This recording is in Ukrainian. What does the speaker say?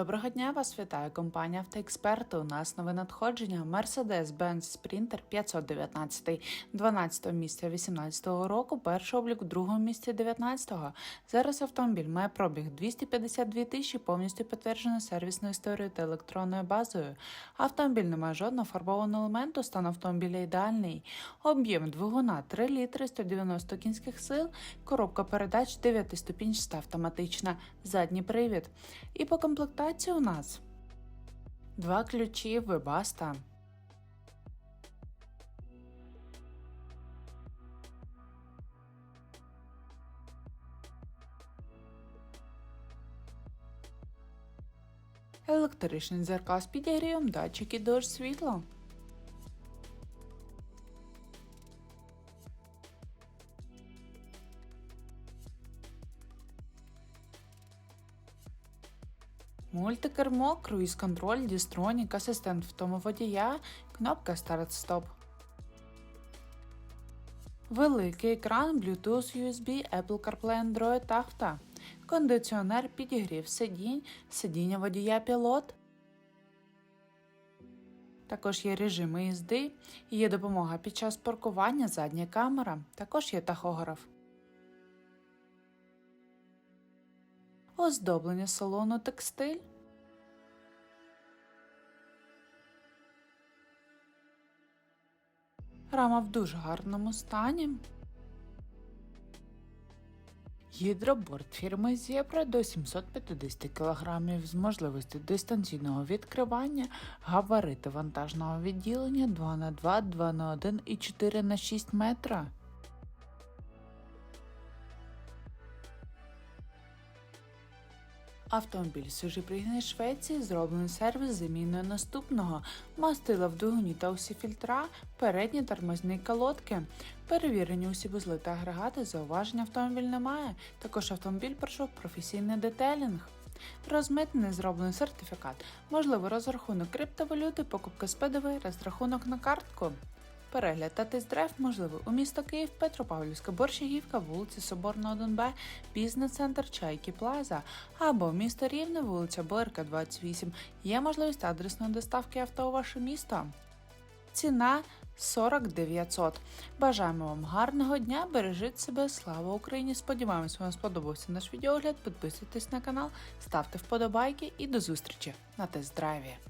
Доброго дня, вас вітає компанія «Автоексперти». У нас нове надходження Mercedes-Benz Sprinter 519, 12 місця 18-го року, перший облік у другому місці 19-го. Зараз автомобіль має пробіг 252 тисячі, повністю підтверджено сервісною історією та електронною базою. Автомобіль не має жодного фарбованого елементу, стан автомобіля ідеальний. Об'єм двигуна 3 літри 190 кінських сил, коробка передач 9-ступінчаста автоматична, задній привід. І по комплектації у нас два ключі вебаста. Електричний дзеркал з підігрівом, датчики дощ світло. Мультикермо, круїз-контроль, дістронік, асистент втомоводія, кнопка старт-стоп. Великий екран, Bluetooth, USB, Apple CarPlay, Android Auto. Кондиціонер, підігрів сидінь, сидіння водія пілот. Також є режими їзди, є допомога під час паркування, задня камера, також є тахограф. Оздоблення салону текстиль. Рама в дуже гарному стані. Гідроборд фірми Зєбра до 750 кг з можливістю дистанційного відкривання, габарити вантажного відділення 2х2, 2х1 і 4х6 метра. Автомобіль пригнаний Швеції, зроблений сервіс з заміною наступного, мастила в двигуні та усі фільтра, передні тормозні колодки. Перевірені усі вузли та агрегати, зауважень автомобіль немає. Також автомобіль пройшов професійний детелінг. Розмитнений зроблений сертифікат, можливо розрахунок криптовалюти, покупка з ПДВ, розрахунок на картку. Перегляд та тест-драйв можливий у місто Київ, Петропавлівська, Борщагівка, вулиця Соборна 1Б, бізнес-центр Чайки Плаза або місто Рівне, вулиця Боярка, 28. Є можливість адресної доставки авто у ваше місто. Ціна 40 900. Бажаємо вам гарного дня, бережіть себе, слава Україні! Сподіваємось, вам сподобався наш відеогляд. Підписуйтесь на канал, ставте вподобайки і до зустрічі на тест-драйві.